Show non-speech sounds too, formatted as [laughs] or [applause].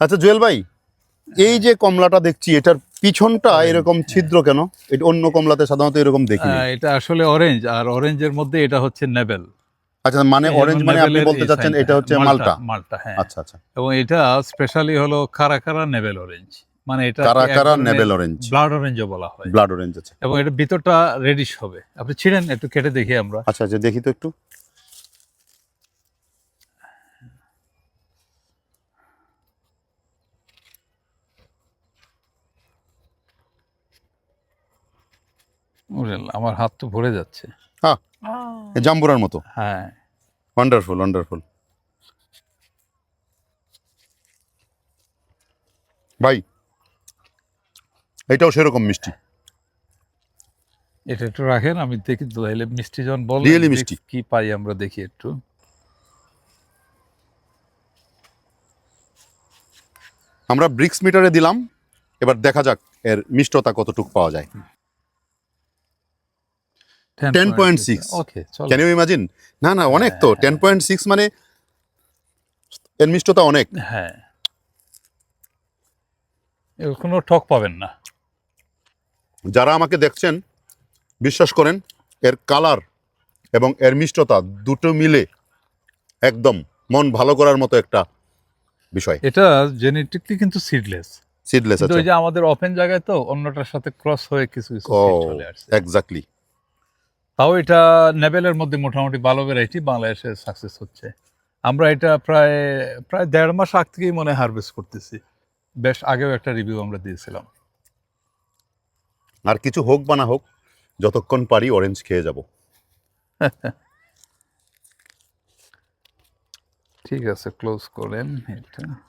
আচ্ছা জুয়েল ভাই এই যে কমলাটা দেখছি এটার পিছনটা এরকম ছিদ্র কেন? এটা অন্য কমলাতে সাধারণত এরকম দেখি এটা আসলে অরেঞ্জ আর অরেঞ্জের মধ্যে এটা হচ্ছে নেবেল। আচ্ছা মানে অরেঞ্জ মানে আপনি বলতে চাচ্ছেন এটা হচ্ছে মালটা মালটা? হ্যাঁ। আচ্ছা আচ্ছা। এবং এটা স্পেশালি হলো কারা কারা নেবেল অরেঞ্জ মানে এটা কারা কারা নেবেল অরেঞ্জ ব্লাড অরেঞ্জও বলা হয়। ব্লাড অরেঞ্জ আছে এবং এটা ভিতরটা রেডিশ হবে। আপনি ছিলেন একটু কেটে দেখি আমরা। আচ্ছা আচ্ছা দেখি তো একটু। আমার হাত তো ভরে যাচ্ছে। হ্যাঁ জাম্বুরার মতো? হ্যাঁ। ওয়ান্ডারফুল ওয়ান্ডারফুল ভাই এটাও সেরকম মিষ্টি। এটা একটু রাখেন আমি দেখি তো মিষ্টি যখন বল Really মিষ্টি। কি পাই আমরা দেখি একটু। আমরা ব্রিক্স মিটারে দিলাম এবার দেখা যাক এর মিষ্টতা কতটুকু পাওয়া যায়। 10.6 ওকে চলো। ক্যান ইউ ইমাজিন না না অনেক তো। টেন পয়েন্ট সিক্স মানে এর মিষ্টতা অনেক। হ্যাঁ। এর কোনো ঠক পাবেন না। যারা আমাকে দেখছেন বিশ্বাস করেন এর কালার এবং এর মিষ্টতা দুটো মিলে একদম মন ভালো করার মতো একটা বিষয়। এটা জেনেটিকলি কিন্তু সিডলেস সিডলেস আছে ওই যে আমাদের ওপেন জায়গায় তো অন্যটার সাথে ক্রস হয়ে কিছু কিছু চলে আসছে। এক্স্যাক্টলি তাও এটা নেবেলের মধ্যে মোটামুটি ভালো ভ্যারাইটি বাংলাদেশে সাকসেস হচ্ছে। আমরা এটা প্রায় প্রায় দেড় মাস আগ থেকেই মনে হারভেস্ট করতেছি। বেশ আগেও একটা রিভিউ আমরা দিয়েছিলাম। আর কিছু হোক বা না হোক যতক্ষণ পারি অরেঞ্জ খেয়ে যাব। [laughs] ঠিক আছে ক্লোজ করেন এটা।